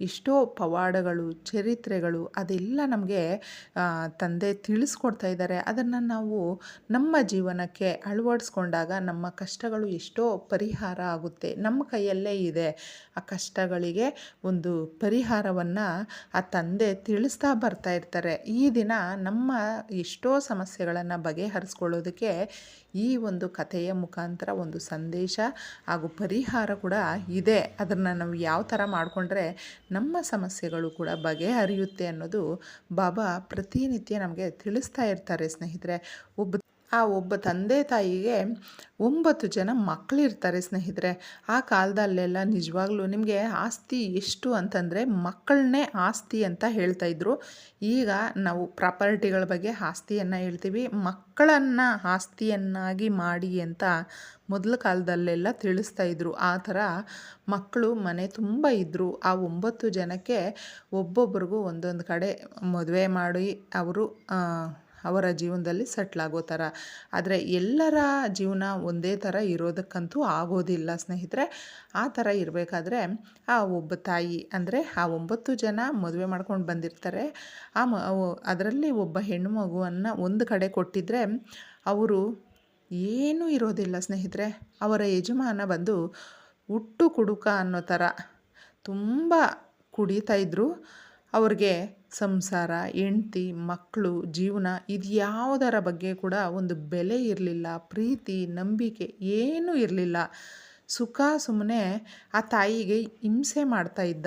ಎಷ್ಟೋ ಪವಾಡಗಳು, ಚರಿತ್ರೆಗಳು ಅದೆಲ್ಲ ನಮಗೆ ತಂದೆ ತಿಳಿಸ್ಕೊಡ್ತಾ ಇದ್ದಾರೆ. ಅದನ್ನು ನಾವು ನಮ್ಮ ಜೀವನಕ್ಕೆ ಅಳವಡಿಸ್ಕೊಂಡಾಗ ನಮ್ಮ ಕಷ್ಟಗಳು ಎಷ್ಟೋ ಪರಿಹಾರ ಆಗುತ್ತೆ. ನಮ್ಮ ಕೈಯಲ್ಲೇ ಇದೆ. ಆ ಕಷ್ಟಗಳಿಗೆ ಒಂದು ಪರಿಹಾರವನ್ನು ಆ ತಂದೆ ತಿಳಿಸ್ತಾ ಬರ್ತಾ ಇರ್ತಾರೆ. ಈ ದಿನ ನಮ್ಮ ಎಷ್ಟೋ ಸಮಸ್ಯೆಗಳನ್ನು ಬಗೆಹರಿಸ್ಕೊಳ್ಳೋದಕ್ಕೆ ಈ ಒಂದು ಕಥೆಯ ಮುಖಾಂತರ ಒಂದು ಸಂದೇಶ ಹಾಗೂ ಪರಿಹಾರ ಕೂಡ ಇದೆ. ಅದನ್ನು ನಾವು ಯಾವ ಥರ ಮಾಡಿಕೊಂಡ್ರೆ ನಮ್ಮ ಸಮಸ್ಯೆಗಳು ಕೂಡ ಬಗೆಹರಿಯುತ್ತೆ ಅನ್ನೋದು ಬಾಬಾ ಪ್ರತಿನಿತ್ಯ ನಮಗೆ ತಿಳಿಸ್ತಾ ಇರ್ತಾರೆ ಸ್ನೇಹಿತರೆ. ಒಬ್ಬ ಆ ಒಬ್ಬ ತಂದೆ ತಾಯಿಗೆ ಒಂಬತ್ತು ಜನ ಮಕ್ಕಳಿರ್ತಾರೆ ಸ್ನೇಹಿತರೆ. ಆ ಕಾಲದಲ್ಲೆಲ್ಲ ನಿಜವಾಗ್ಲೂ ನಿಮಗೆ ಆಸ್ತಿ ಎಷ್ಟು ಅಂತಂದರೆ ಮಕ್ಕಳನ್ನೇ ಆಸ್ತಿ ಅಂತ ಹೇಳ್ತಾ ಇದ್ರು. ಈಗ ನಾವು ಪ್ರಾಪರ್ಟಿಗಳ ಬಗ್ಗೆ ಆಸ್ತಿಯನ್ನು ಹೇಳ್ತೀವಿ. ಮಕ್ಕಳನ್ನು ಆಸ್ತಿಯನ್ನಾಗಿ ಮಾಡಿ ಅಂತ ಮೊದಲ ಕಾಲದಲ್ಲೆಲ್ಲ ತಿಳಿಸ್ತಾ ಇದ್ರು. ಆ ಥರ ಮಕ್ಕಳು ಮನೆ ತುಂಬ ಇದ್ದರು ಆ ಒಂಬತ್ತು ಜನಕ್ಕೆ ಒಬ್ಬೊಬ್ರಿಗೂ ಒಂದೊಂದು ಕಡೆ ಮದುವೆ ಮಾಡಿ ಅವರು ಅವರ ಜೀವನದಲ್ಲಿ ಸೆಟ್ಲಾಗೋ ಥರ. ಆದರೆ ಎಲ್ಲರ ಜೀವನ ಒಂದೇ ಥರ ಇರೋದಕ್ಕಂತೂ ಆಗೋದಿಲ್ಲ ಸ್ನೇಹಿತರೆ. ಆ ಥರ ಇರಬೇಕಾದ್ರೆ ಆ ಒಬ್ಬ ತಾಯಿ ಅಂದರೆ ಆ ಒಂಬತ್ತು ಜನ ಮದುವೆ ಮಾಡ್ಕೊಂಡು ಬಂದಿರ್ತಾರೆ. ಆ ಮ ಅದರಲ್ಲಿ ಒಬ್ಬ ಹೆಣ್ಣು ಮಗುವನ್ನು ಒಂದು ಕಡೆ ಕೊಟ್ಟಿದ್ದರೆ ಅವರು ಏನೂ ಇರೋದಿಲ್ಲ ಸ್ನೇಹಿತರೆ. ಅವರ ಯಜಮಾನ ಬಂದು ಹುಟ್ಟು ಕುಡುಕ ಅನ್ನೋ ಥರ ತುಂಬ ಇದ್ದರು ಅವ್ರಿಗೆ ಸಂಸಾರ, ಹೆಂಡ್ತಿ ಮಕ್ಕಳು ಜೀವನ ಇದು ಯಾವುದರ ಬಗ್ಗೆ ಕೂಡ ಒಂದು ಬೆಲೆ ಇರಲಿಲ್ಲ, ಪ್ರೀತಿ, ನಂಬಿಕೆ ಏನೂ ಇರಲಿಲ್ಲ. ಸುಖ ಸುಮ್ಮನೆ ಆ ತಾಯಿಗೆ ಹಿಂಸೆ ಮಾಡ್ತಾ ಇದ್ದ.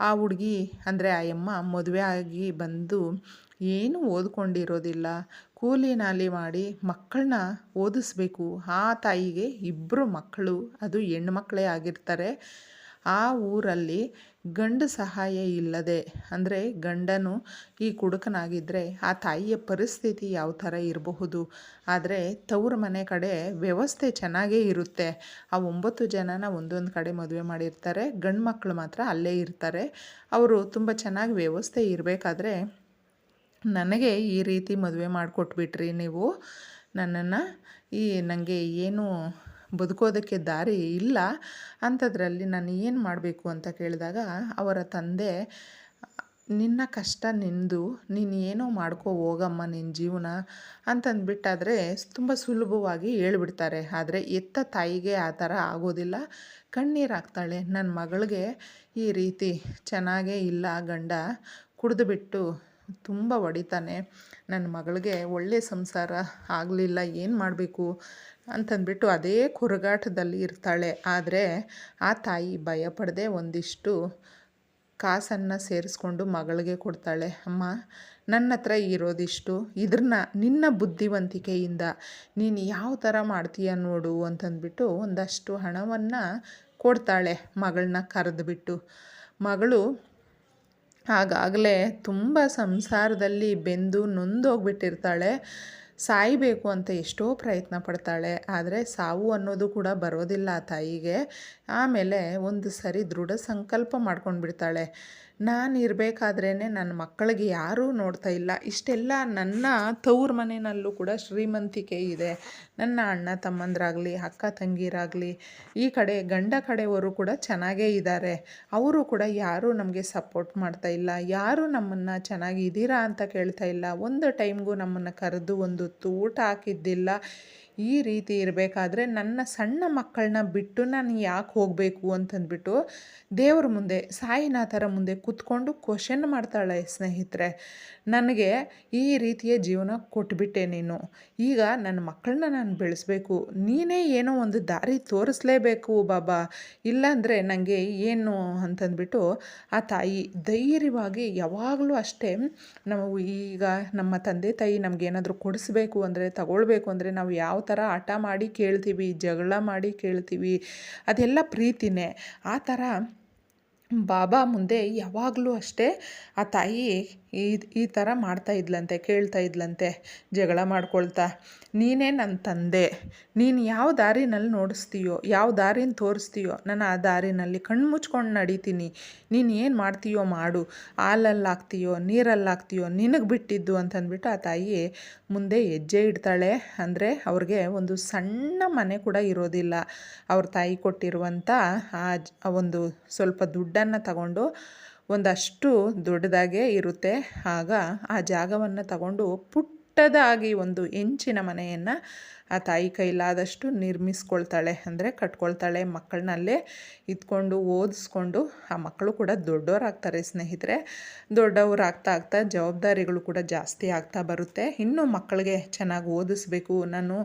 ಆ ಹುಡುಗಿ ಅಂದರೆ ಆ ಅಮ್ಮ ಮದುವೆ ಆಗಿ ಬಂದು ಏನೂ ಓದ್ಕೊಂಡಿರೋದಿಲ್ಲ. ಕೂಲಿ ನಾಲಿ ಮಾಡಿ ಮಕ್ಕಳನ್ನ ಓದಿಸ್ಬೇಕು. ಆ ತಾಯಿಗೆ ಇಬ್ಬರು ಮಕ್ಕಳು, ಅದು ಹೆಣ್ಮಕ್ಳೇ ಆಗಿರ್ತಾರೆ. ಆ ಊರಲ್ಲಿ ಗಂಡ ಸಹಾಯ ಇಲ್ಲದೆ, ಅಂದರೆ ಗಂಡನು ಈ ಕುಡುಕನಾಗಿದ್ದರೆ ಆ ತಾಯಿಯ ಪರಿಸ್ಥಿತಿ ಯಾವ ಥರ ಇರಬಹುದು? ಆದರೆ ತವ್ರ ಮನೆ ಕಡೆ ವ್ಯವಸ್ಥೆ ಚೆನ್ನಾಗೇ ಇರುತ್ತೆ. ಆ ಒಂಬತ್ತು ಜನನ ಒಂದೊಂದು ಕಡೆ ಮದುವೆ ಮಾಡಿರ್ತಾರೆ, ಗಂಡು ಮಕ್ಕಳು ಮಾತ್ರ ಅಲ್ಲೇ ಇರ್ತಾರೆ. ಅವರು ತುಂಬ ಚೆನ್ನಾಗಿ ವ್ಯವಸ್ಥೆ ಇರಬೇಕಾದ್ರೆ ನನಗೆ ಈ ರೀತಿ ಮದುವೆ ಮಾಡಿಕೊಟ್ಬಿಟ್ರಿ ನೀವು. ನನ್ನನ್ನು ಈ ನನಗೆ ಏನು ಬದುಕೋದಕ್ಕೆ ದಾರಿ ಇಲ್ಲ. ಅಂಥದ್ರಲ್ಲಿ ನಾನು ಏನು ಮಾಡಬೇಕು ಅಂತ ಕೇಳಿದಾಗ, ಅವರ ತಂದೆ, ನಿನ್ನ ಕಷ್ಟ ನಿಂದು, ನೀನು ಏನೋ ಮಾಡ್ಕೋ ಹೋಗಮ್ಮ ನಿನ್ನ ಜೀವನ ಅಂತಂದ್ಬಿಟ್ಟಾದರೆ ತುಂಬ ಸುಲಭವಾಗಿ ಹೇಳ್ಬಿಡ್ತಾರೆ. ಆದರೆ ಎತ್ತ ತಾಯಿಗೆ ಆ ಥರ ಆಗೋದಿಲ್ಲ. ಕಣ್ಣೀರಾಗ್ತಾಳೆ. ನನ್ನ ಮಗಳಿಗೆ ಈ ರೀತಿ ಚೆನ್ನಾಗೇ ಇಲ್ಲ ಗಂಡ. ಕುಡಿದುಬಿಟ್ಟು ತುಂಬ ಹೊಡಿತಾನೆ. ನನ್ನ ಮಗಳಿಗೆ ಒಳ್ಳೆಯ ಸಂಸಾರ ಆಗಲಿಲ್ಲ. ಏನು ಮಾಡಬೇಕು? ಅಂತಂದ್ಬಿಟ್ಟು ಅದೇ ಕುರುಗಾಟದಲ್ಲಿ ಇರ್ತಾಳೆ. ಆದರೆ ಆ ತಾಯಿ ಭಯಪಡದೆ ಒಂದಿಷ್ಟು ಕಾಸನ್ನು ಸೇರಿಸ್ಕೊಂಡು ಮಗಳಿಗೆ ಕೊಡ್ತಾಳೆ. ಅಮ್ಮ ನನ್ನ ಹತ್ರ ಇರೋದಿಷ್ಟು, ಇದ್ರನ್ನ, ನಿನ್ನ ಬುದ್ಧಿವಂತಿಕೆಯಿಂದ ನೀನು ಯಾವ ಥರ ಮಾಡ್ತೀಯ ನೋಡು ಅಂತಂದ್ಬಿಟ್ಟು ಒಂದಷ್ಟು ಹಣವನ್ನು ಕೊಡ್ತಾಳೆ ಮಗಳನ್ನ ಕರೆದುಬಿಟ್ಟು. ಮಗಳು ಆಗಾಗಲೇ ತುಂಬ ಸಂಸಾರದಲ್ಲಿ ಬೆಂದು ನೊಂದೋಗ್ಬಿಟ್ಟಿರ್ತಾಳೆ. ಸಾಯಬೇಕು ಅಂತ ಎಷ್ಟೋ ಪ್ರಯತ್ನ ಪಡ್ತಾಳೆ. ಆದರೆ ಸಾವು ಅನ್ನೋದು ಕೂಡ ಬರೋದಿಲ್ಲ ತಾಯಿಗೆ. ಆಮೇಲೆ ಒಂದು ಸರಿ ದೃಢ ಸಂಕಲ್ಪ ಮಾಡ್ಕೊಂಡ್ಬಿಡ್ತಾಳೆ ನಾನು ಇರಬೇಕಾದ್ರೇ ನನ್ನ ಮಕ್ಕಳಿಗೆ ಯಾರೂ ನೋಡ್ತಾ ಇಲ್ಲ. ಇಷ್ಟೆಲ್ಲ ನನ್ನ ತವ್ರ ಮನೆಯಲ್ಲೂ ಕೂಡ ಶ್ರೀಮಂತಿಕೆ ಇದೆ. ನನ್ನ ಅಣ್ಣ ತಮ್ಮಂದ್ರಾಗಲಿ, ಅಕ್ಕ ತಂಗಿರಾಗಲಿ, ಈ ಕಡೆ ಗಂಡ ಕಡೆಯವರು ಕೂಡ ಚೆನ್ನಾಗೇ ಇದ್ದಾರೆ ಅವರು ಕೂಡ ಯಾರೂ ನಮಗೆ ಸಪೋರ್ಟ್ ಮಾಡ್ತಾ ಇಲ್ಲ. ಯಾರೂ ನಮ್ಮನ್ನು ಚೆನ್ನಾಗಿದ್ದೀರಾ ಅಂತ ಕೇಳ್ತಾ ಇಲ್ಲ. ಒಂದು ಟೈಮ್ಗೂ ನಮ್ಮನ್ನು ಕರೆದು ಒಂದು ಊಟ ಹಾಕಿದ್ದಿಲ್ಲ. ಈ ರೀತಿ ಇರಬೇಕಾದ್ರೆ ನನ್ನ ಸಣ್ಣ ಮಕ್ಕಳನ್ನ ಬಿಟ್ಟು ನಾನು ಯಾಕೆ ಹೋಗಬೇಕು ಅಂತಂದ್ಬಿಟ್ಟು ದೇವ್ರ ಮುಂದೆ, ಸಾಯಿನಾಥರ ಮುಂದೆ ಕೂತ್ಕೊಂಡು ಕ್ವಶನ್ ಮಾಡ್ತಾಳೆ ಸ್ನೇಹಿತರೆ. ನನಗೆ ಈ ರೀತಿಯ ಜೀವನ ಕೊಟ್ಬಿಟ್ಟೆ ನೀನು. ಈಗ ನನ್ನ ಮಕ್ಕಳನ್ನ ನಾನು ಬೆಳೆಸಬೇಕು. ನೀನೇ ಏನೋ ಒಂದು ದಾರಿ ತೋರಿಸ್ಲೇಬೇಕು ಬಾಬಾ. ಇಲ್ಲಾಂದರೆ ನನಗೆ ಏನು ಅಂತಂದ್ಬಿಟ್ಟು ಆ ತಾಯಿ ಧೈರ್ಯವಾಗಿ ಯಾವಾಗಲೂ ಅಷ್ಟೇ, ನಾವು ಈಗ ನಮ್ಮ ತಂದೆ ತಾಯಿ ನಮಗೇನಾದರೂ ಕೊಡಿಸ್ಬೇಕು ಅಂದರೆ, ತಗೊಳ್ಬೇಕು ಅಂದರೆ ನಾವು ಯಾವ ಥರ ಹಠ ಮಾಡಿ ಕೇಳ್ತೀವಿ ಜಗಳ ಮಾಡಿ ಕೇಳ್ತೀವಿ ಅದೆಲ್ಲ ಪ್ರೀತಿನೇ. ಆ ಥರ ಬಾಬಾ ಮುಂದೆ ಯಾವಾಗಲೂ ಅಷ್ಟೇ ಆ ತಾಯಿ ಈ ಈ ಥರ ಮಾಡ್ತಾ ಇದ್ಲಂತೆ, ಕೇಳ್ತಾ ಇದ್ಲಂತೆ, ಜಗಳ ಮಾಡ್ಕೊಳ್ತಾ, ನೀನೇ ನನ್ನ ತಂದೆ, ನೀನು ಯಾವ ದಾರಿನಲ್ಲಿ ನೋಡಿಸ್ತೀಯೋ, ಯಾವ ದಾರಿನ ತೋರಿಸ್ತೀಯೋ, ನಾನು ಆ ದಾರಿನಲ್ಲಿ ಕಣ್ಣು ಮುಚ್ಕೊಂಡು ನಡೀತೀನಿ, ನೀನು ಏನು ಮಾಡ್ತೀಯೋ ಮಾಡು ಹಾಲಲ್ಲಿ ಹಾಕ್ತೀಯೋ ನೀರಲ್ಲಿ ಹಾಕ್ತೀಯೋ ನಿನಗೆ ಬಿಟ್ಟಿದ್ದು ಅಂತಂದ್ಬಿಟ್ಟು ಆ ತಾಯಿ ಮುಂದೆ ಹೆಜ್ಜೆ ಇಡ್ತಾಳೆ. ಅಂದರೆ ಅವ್ರಿಗೆ ಒಂದು ಸಣ್ಣ ಮನೆ ಕೂಡ ಇರೋದಿಲ್ಲ. ಅವ್ರ ತಾಯಿ ಕೊಟ್ಟಿರುವಂಥ ಆ ಒಂದು ಸ್ವಲ್ಪ ದುಡ್ಡನ್ನು ತಗೊಂಡು ಒಂದಷ್ಟು ದೊಡ್ಡದಾಗೆ ಇರುತ್ತೆ. ಆಗ ಆ ಜಾಗವನ್ನು ತಗೊಂಡು ಪುಟ್ಟದಾಗಿ ಒಂದು ಇಂಚಿನ ಮನೆಯನ್ನು ಆ ತಾಯಿ ಕೈಲಾದಷ್ಟು ನಿರ್ಮಿಸ್ಕೊಳ್ತಾಳೆ ಅಂದರೆ ಕಟ್ಕೊಳ್ತಾಳೆ. ಮಕ್ಕಳನ್ನಲ್ಲೇ ಇದ್ಕೊಂಡು ಓದಿಸ್ಕೊಂಡು ಆ ಮಕ್ಕಳು ಕೂಡ ದೊಡ್ಡವರಾಗ್ತಾರೆ ಸ್ನೇಹಿತರೆ. ದೊಡ್ಡವರಾಗ್ತಾ ಆಗ್ತಾ ಜವಾಬ್ದಾರಿಗಳು ಕೂಡ ಜಾಸ್ತಿ ಆಗ್ತಾ ಬರುತ್ತೆ. ಇನ್ನೂ ಮಕ್ಕಳಿಗೆ ಚೆನ್ನಾಗಿ ಓದಿಸ್ಬೇಕು, ನಾನು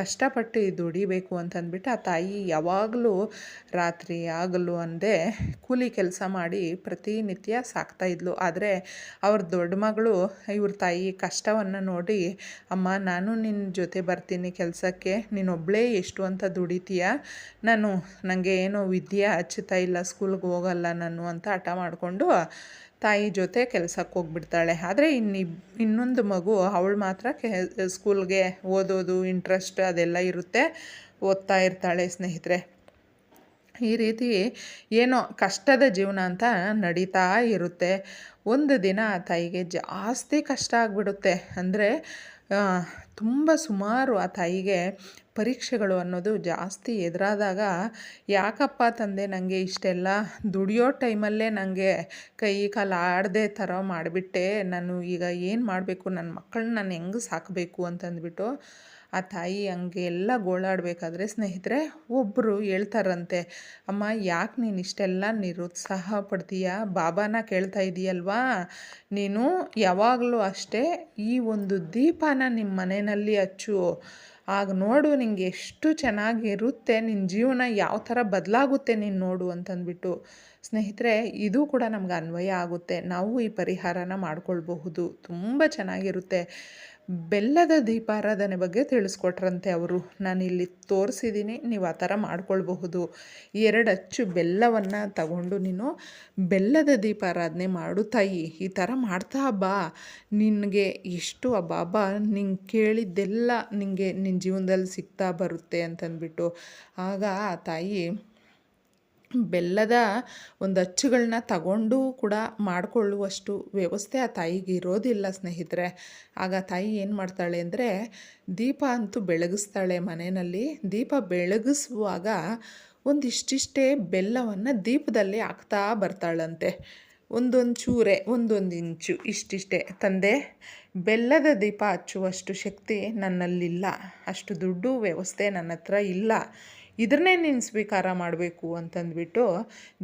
ಕಷ್ಟಪಟ್ಟು ದುಡಿಬೇಕು ಅಂತಂದ್ಬಿಟ್ಟು ಆ ತಾಯಿ ಯಾವಾಗಲೂ ರಾತ್ರಿ ಆಗಲು ಅಂದೆ ಕೂಲಿ ಕೆಲಸ ಮಾಡಿ ಪ್ರತಿನಿತ್ಯ ಸಾಕ್ತಾಯಿದ್ಲು ಆದರೆ ಅವ್ರ ದೊಡ್ಡ ಮಗಳು, ಇವ್ರ ತಾಯಿ ಕಷ್ಟವನ್ನು ನೋಡಿ, ಅಮ್ಮ, ನಾನು ನಿನ್ನ ಜೊತೆ ಬರ್ತೀನಿ ಕೆಲಸಕ್ಕೆ ನೀನೊಬ್ಬಳೇ ಎಷ್ಟು ಅಂತ ದುಡಿತೀಯ? ನಾನು ನನಗೆ ಏನು ವಿದ್ಯೆ ಹಚ್ಚುತ್ತಾ ಇಲ್ಲ ಸ್ಕೂಲ್ಗೆ ಹೋಗಲ್ಲ ನಾನು ಅಂತ ಹಠ ಮಾಡಿಕೊಂಡು ತಾಯಿ ಜೊತೆ ಕೆಲಸಕ್ಕೆ ಹೋಗ್ಬಿಡ್ತಾಳೆ. ಆದರೆ ಇನ್ನಿ, ಇನ್ನೊಂದು ಮಗು, ಅವಳು ಮಾತ್ರ ಕೆ ಸ್ಕೂಲ್ಗೆ ಓದೋದು ಇಂಟ್ರೆಸ್ಟ್ ಅದೆಲ್ಲ ಇರುತ್ತೆ, ಓದ್ತಾ ಇರ್ತಾಳೆ ಸ್ನೇಹಿತರೆ. ಈ ರೀತಿ ಏನೋ ಕಷ್ಟದ ಜೀವನ ಅಂತ ನಡೀತಾ ಇರುತ್ತೆ. ಒಂದು ದಿನ ತಾಯಿಗೆ ಜಾಸ್ತಿ ಕಷ್ಟ ಆಗಿಬಿಡುತ್ತೆ. ಅಂದರೆ ತುಂಬ ಸುಮಾರು ಆ ತಾಯಿಗೆ ಪರೀಕ್ಷೆಗಳು ಅನ್ನೋದು ಜಾಸ್ತಿ ಎದುರಾದಾಗ, ಯಾಕಪ್ಪ ತಂದೆ ನನಗೆ ಇಷ್ಟೆಲ್ಲ ದುಡಿಯೋ ಟೈಮಲ್ಲೇ ನನಗೆ ಕೈ ಕಾಲು ಆಡದೆ ಥರ ಮಾಡಿಬಿಟ್ಟೆ. ನಾನು ಈಗ ಏನು ಮಾಡಬೇಕು? ನನ್ನ ಮಕ್ಕಳನ್ನ ನಾನು ಹೆಂಗೆ ಸಾಕಬೇಕು? ಅಂತಂದ್ಬಿಟ್ಟು ಆ ತಾಯಿ ಹಂಗೆ ಎಲ್ಲ ಗೋಳಾಡಬೇಕಾದ್ರೆ, ಸ್ನೇಹಿತರೆ ಒಬ್ಬರು ಹೇಳ್ತಾರಂತೆ, ಅಮ್ಮ, ಯಾಕೆ ನೀನು ಇಷ್ಟೆಲ್ಲ ನಿರುತ್ಸಾಹ ಪಡ್ತೀಯ? ಬಾಬಾನ ಕೇಳ್ತಾ ಇದೀಯಲ್ವಾ? ನೀನು ಯಾವಾಗಲೂ ಅಷ್ಟೇ ಈ ಒಂದು ದೀಪನ ನಿಮ್ಮ ಮನೆಯಲ್ಲಿ ಹಚ್ಚು ಆಗ ನೋಡು ನಿಂಗೆ ಎಷ್ಟು ಚೆನ್ನಾಗಿರುತ್ತೆ ನಿನ್ನ ಜೀವನ ಯಾವ ಥರ ಬದಲಾಗುತ್ತೆ ನೀನು ನೋಡು ಅಂತಂದ್ಬಿಟ್ಟು. ಸ್ನೇಹಿತರೆ, ಇದು ಕೂಡ ನಮ್ಗೆ ಅನ್ವಯ ಆಗುತ್ತೆ. ನಾವು ಈ ಪರಿಹಾರನ ಮಾಡ್ಕೊಳ್ಬಹುದು. ತುಂಬ ಚೆನ್ನಾಗಿರುತ್ತೆ. ಬೆಲ್ಲದ ದೀಪಾರಾಧನೆ ಬಗ್ಗೆ ತಿಳಿಸ್ಕೊಟ್ರಂತೆ ಅವರು. ನಾನು ಇಲ್ಲಿ ತೋರಿಸಿದ್ದೀನಿ ನೀವು ಆ ಥರ ಮಾಡ್ಕೊಳ್ಬಹುದು. ಎರಡು ಅಚ್ಚು ಬೆಲ್ಲವನ್ನು ತಗೊಂಡು ನೀನು ಬೆಲ್ಲದ ದೀಪಾರಾಧನೆ ಮಾಡು ತಾಯಿ. ಈ ಥರ ಮಾಡ್ತಾ ಬಾ. ನಿನಗೆ ಎಷ್ಟು ಆ ಬಾಬಾ ನಿಂಗೆ ಕೇಳಿದ್ದೆಲ್ಲ ನಿನಗೆ ನಿನ್ನ ಜೀವನದಲ್ಲಿ ಸಿಗ್ತಾ ಬರುತ್ತೆ ಅಂತಂದ್ಬಿಟ್ಟು. ಆಗ ಆ ತಾಯಿ ಬೆಲ್ಲದ ಒಂದು ಅಚ್ಚುಗಳನ್ನ ತಗೊಂಡು ಕೂಡ ಮಾಡಿಕೊಳ್ಳುವಷ್ಟು ವ್ಯವಸ್ಥೆ ಆ ತಾಯಿಗೆ ಇರೋದಿಲ್ಲ ಸ್ನೇಹಿತರೆ. ಆಗ ತಾಯಿ ಏನು ಮಾಡ್ತಾಳೆ ಅಂದರೆ ದೀಪ ಅಂತೂ ಬೆಳಗಿಸ್ತಾಳೆ ಮನೆಯಲ್ಲಿ. ದೀಪ ಬೆಳಗಿಸುವಾಗ ಒಂದಿಷ್ಟಿಷ್ಟೇ ಬೆಲ್ಲವನ್ನು ದೀಪದಲ್ಲಿ ಹಾಕ್ತಾ ಬರ್ತಾಳಂತೆ. ಒಂದೊಂದು ಚೂರೆ ಒಂದೊಂದು ಇಂಚು ಇಷ್ಟಿಷ್ಟೇ. ತಂದೆ, ಬೆಲ್ಲದ ದೀಪ ಹಚ್ಚುವಷ್ಟು ಶಕ್ತಿ ನನ್ನಲ್ಲಿಲ್ಲ. ಅಷ್ಟು ದುಡ್ಡು ವ್ಯವಸ್ಥೆ ನನ್ನ ಹತ್ರ ಇಲ್ಲ. ಇದನ್ನೇ ನೀನು ಸ್ವೀಕಾರ ಮಾಡಬೇಕು ಅಂತಂದ್ಬಿಟ್ಟು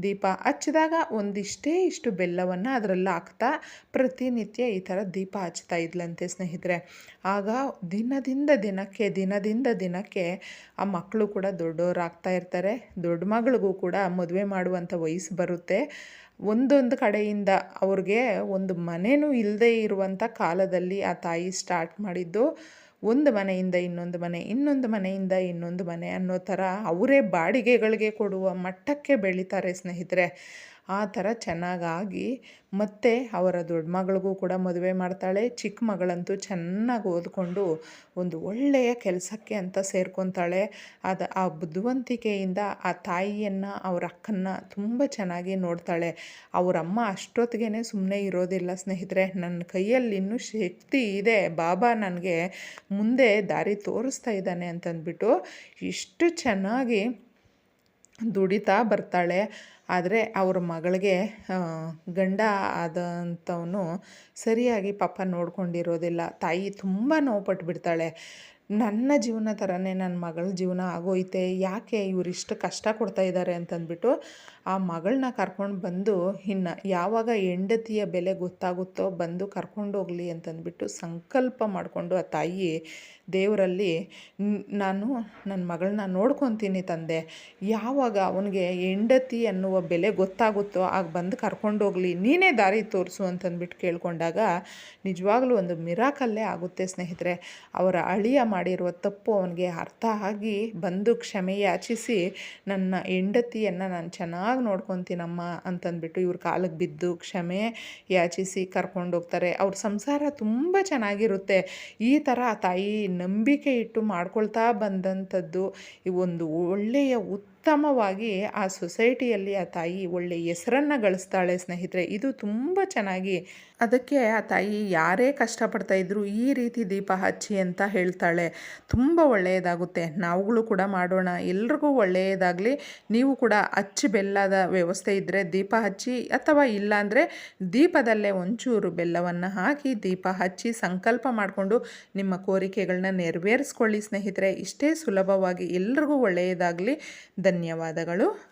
ದೀಪ ಹಚ್ಚಿದಾಗ ಒಂದಿಷ್ಟೇ ಇಷ್ಟು ಬೆಲ್ಲವನ್ನು ಅದರಲ್ಲಿ ಹಾಕ್ತಾ ಪ್ರತಿನಿತ್ಯ ಈ ಥರ ದೀಪ ಹಚ್ತಾ ಇದ್ಲಂತೆ ಸ್ನೇಹಿತರೆ. ಆಗ ದಿನದಿಂದ ದಿನಕ್ಕೆ ದಿನದಿಂದ ದಿನಕ್ಕೆ ಆ ಮಕ್ಕಳು ಕೂಡ ದೊಡ್ಡವರಾಗ್ತಾ ಇರ್ತಾರೆ. ದೊಡ್ಡ ಮಗಳಿಗೂ ಕೂಡ ಮದುವೆ ಮಾಡುವಂಥ ವಯಸ್ಸು ಬರುತ್ತೆ. ಒಂದೊಂದು ಕಡೆಯಿಂದ ಅವ್ರಿಗೆ ಒಂದು ಮನೆಯೂ ಇಲ್ಲದೆ ಇರುವಂಥ ಕಾಲದಲ್ಲಿ ಆ ತಾಯಿ ಸ್ಟಾರ್ಟ್ ಮಾಡಿದ್ದು ಒಂದು ಮನೆಯಿಂದ ಇನ್ನೊಂದು ಮನೆ, ಇನ್ನೊಂದು ಮನೆಯಿಂದ ಇನ್ನೊಂದು ಮನೆ ಅನ್ನೋ ಥರ ಅವರೇ ಬಾಡಿಗೆಗಳಿಗೆ ಕೊಡುವ ಮಟ್ಟಕ್ಕೆ ಬೆಳೀತಾರೆ ಸ್ನೇಹಿತರೆ. ಆ ಥರ ಚೆನ್ನಾಗಾಗಿ ಮತ್ತೆ ಅವರ ದೊಡ್ಡ ಮಗಳಿಗೂ ಕೂಡ ಮದುವೆ ಮಾಡ್ತಾಳೆ. ಚಿಕ್ಕ ಮಗಳಂತೂ ಚೆನ್ನಾಗಿ ಓದ್ಕೊಂಡು ಒಂದು ಒಳ್ಳೆಯ ಕೆಲಸಕ್ಕೆ ಅಂತ ಸೇರ್ಕೊತಾಳೆ. ಅದು ಆ ಬುದ್ಧಿವಂತಿಕೆಯಿಂದ ಆ ತಾಯಿಯನ್ನು, ಅವರ ಅಕ್ಕನ್ನ ತುಂಬ ಚೆನ್ನಾಗಿ ನೋಡ್ತಾಳೆ. ಅವರಮ್ಮ ಅಷ್ಟೊತ್ತಿಗೆ ಸುಮ್ಮನೆ ಇರೋದಿಲ್ಲ ಸ್ನೇಹಿತರೆ. ನನ್ನ ಕೈಯಲ್ಲಿ ಇನ್ನೂ ಶಕ್ತಿ ಇದೆ. ಬಾಬಾ ನನಗೆ ಮುಂದೆ ದಾರಿ ತೋರಿಸ್ತಾ ಇದ್ದಾನೆ ಅಂತಂದ್ಬಿಟ್ಟು ಇಷ್ಟು ಚೆನ್ನಾಗಿ ದುಡಿತಾ ಬರ್ತಾಳೆ. ಆದರೆ ಅವ್ರ ಮಗಳಿಗೆ ಗಂಡ ಆದಂಥವನು ಸರಿಯಾಗಿ ಪಾಪ ನೋಡ್ಕೊಂಡಿರೋದಿಲ್ಲ. ತಾಯಿ ತುಂಬ ನೋವು ಪಟ್ಬಿಡ್ತಾಳೆ ನನ್ನ ಜೀವನ ಥರನೇ ನನ್ನ ಮಗಳ ಜೀವನ ಆಗೋಯ್ತೆ. ಯಾಕೆ ಇವರಿಷ್ಟು ಕಷ್ಟ ಕೊಡ್ತಾ ಇದ್ದಾರೆ ಅಂತಂದ್ಬಿಟ್ಟು ಆ ಮಗಳನ್ನ ಕರ್ಕೊಂಡು ಬಂದು ಇನ್ನು ಯಾವಾಗ ಹೆಂಡತಿಯ ಬೆಲೆ ಗೊತ್ತಾಗುತ್ತೋ ಬಂದು ಕರ್ಕೊಂಡೋಗಲಿ ಅಂತಂದ್ಬಿಟ್ಟು ಸಂಕಲ್ಪ ಮಾಡಿಕೊಂಡು ಆ ತಾಯಿ ದೇವರಲ್ಲಿ ನಾನು ನನ್ನ ಮಗಳನ್ನ ನೋಡ್ಕೊತೀನಿ ತಂದೆ. ಯಾವಾಗ ಅವನಿಗೆ ಹೆಂಡತಿ ಅನ್ನುವ ಬೆಲೆ ಗೊತ್ತಾಗುತ್ತೋ ಆಗ ಬಂದು ಕರ್ಕೊಂಡೋಗ್ಲಿ ನೀನೇ ದಾರಿ ತೋರಿಸು ಅಂತಂದ್ಬಿಟ್ಟು ಕೇಳ್ಕೊಂಡಾಗ ನಿಜವಾಗ್ಲೂ ಒಂದು ಮಿರಾಕಲ್ಲೇ ಆಗುತ್ತೆ ಸ್ನೇಹಿತರೆ. ಅವರ ಅಳಿಯ ಮಾಡಿರುವ ತಪ್ಪು ಅವನಿಗೆ ಅರ್ಥ ಆಗಿ ಬಂದು ಕ್ಷಮೆ ಯಾಚಿಸಿ ನನ್ನ ಹೆಂಡತಿಯನ್ನು ನಾನು ಚೆನ್ನಾಗಿ ನೋಡ್ಕೊತೀನಮ್ಮ ಅಂತಂದ್ಬಿಟ್ಟು ಇವ್ರ ಕಾಲಿಗೆ ಬಿದ್ದು ಕ್ಷಮೆ ಯಾಚಿಸಿ ಕರ್ಕೊಂಡೋಗ್ತಾರೆ ಅವ್ರ ಸಂಸಾರ ತುಂಬ ಚೆನ್ನಾಗಿರುತ್ತೆ. ಈ ಥರ ತಾಯಿ ನಂಬಿಕೆ ಇಟ್ಟು ಮಾಡ್ಕೊಳ್ತಾ ಬಂದಂಥದ್ದು ಈ ಒಂದು ಒಳ್ಳೆಯ ಉತ್ತಮವಾಗಿ ಆ ಸೊಸೈಟಿಯಲ್ಲಿ ಆ ತಾಯಿ ಒಳ್ಳೆ ಹೆಸರನ್ನು ಗಳಿಸ್ತಾಳೆ ಸ್ನೇಹಿತರೆ. ಇದು ತುಂಬ ಚೆನ್ನಾಗಿ ಅದಕ್ಕೆ ಆ ತಾಯಿ ಯಾರೇ ಕಷ್ಟಪಡ್ತಾ ಇದ್ರು ಈ ರೀತಿ ದೀಪ ಹಚ್ಚಿ ಅಂತ ಹೇಳ್ತಾಳೆ. ತುಂಬ ಒಳ್ಳೆಯದಾಗುತ್ತೆ. ನಾವುಗಳು ಕೂಡ ಮಾಡೋಣ. ಎಲ್ರಿಗೂ ಒಳ್ಳೆಯದಾಗಲಿ. ನೀವು ಕೂಡ ಅಚ್ಚಿ ಬೆಲ್ಲದ ವ್ಯವಸ್ಥೆ ಇದ್ದರೆ ದೀಪ ಹಚ್ಚಿ ಅಥವಾ ಇಲ್ಲಾಂದರೆ ದೀಪದಲ್ಲೇ ಒಂಚೂರು ಬೆಲ್ಲವನ್ನು ಹಾಕಿ ದೀಪ ಹಚ್ಚಿ ಸಂಕಲ್ಪ ಮಾಡಿಕೊಂಡು ನಿಮ್ಮ ಕೋರಿಕೆಗಳನ್ನ ನೆರವೇರಿಸ್ಕೊಳ್ಳಿ ಸ್ನೇಹಿತರೆ. ಇಷ್ಟೇ ಸುಲಭವಾಗಿ ಎಲ್ರಿಗೂ ಒಳ್ಳೆಯದಾಗಲಿ. ಧನ್ಯವಾದಗಳು.